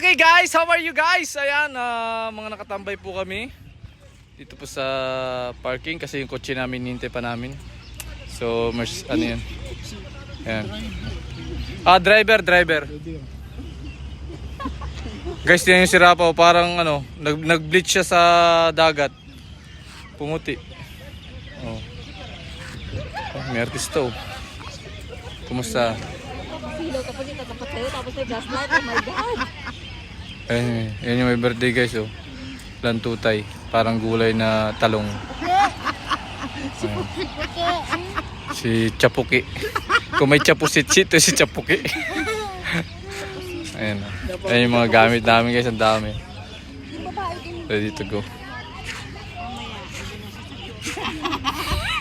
Okay guys, how are you guys? Ayan, ah, mga nakatambay po kami. Dito po sa parking kasi yung kotse namin nintay pa namin. So, mers ano yan? Ayan. Ah, driver, driver. Guys, yan yung si Rapaw. Parang ano, nag- nag-bleach siya sa dagat. Pumuti. Oh. Oh, may artista oh. Kumusta? Silaw tapos yung katapat sa'yo, tapos may gaslight. Oh my God! Ayun, yun yung may birthday guys oh. Lantutay. Parang gulay na talong. Ayun. Si Chapuki. Kung may chapusit-sit, ito si Chapuki. Ayun. oh. Ayun yung mga gamit namin guys, ang dami. Ready to go.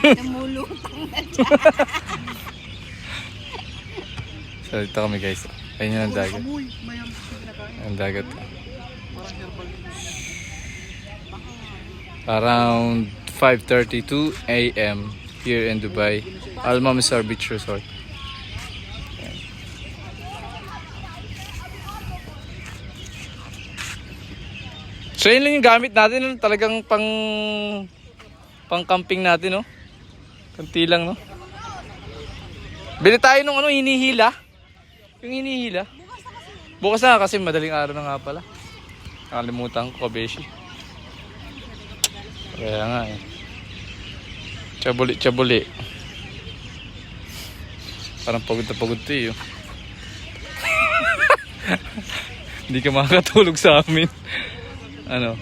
Namulutang na dyan. So dito kami guys. Ayun yung ang dagat. Ang dagat. Around 5.32 a.m. here in Dubai. Al Mamsar Beach Resort. So yun lang yung gamit natin. no? Talagang pang pang camping natin. No? Kanti lang. No? Bili tayo nung ano, hinihila. Yung hinihila. Bukas na kasi madaling araw na nga pala. Nakalimutan ko, kabeshi. Kaya nga eh. Chabuli, chabuli. Parang pagod na pagod to eh. oh. Hindi ka makakatulog sa amin. Ano?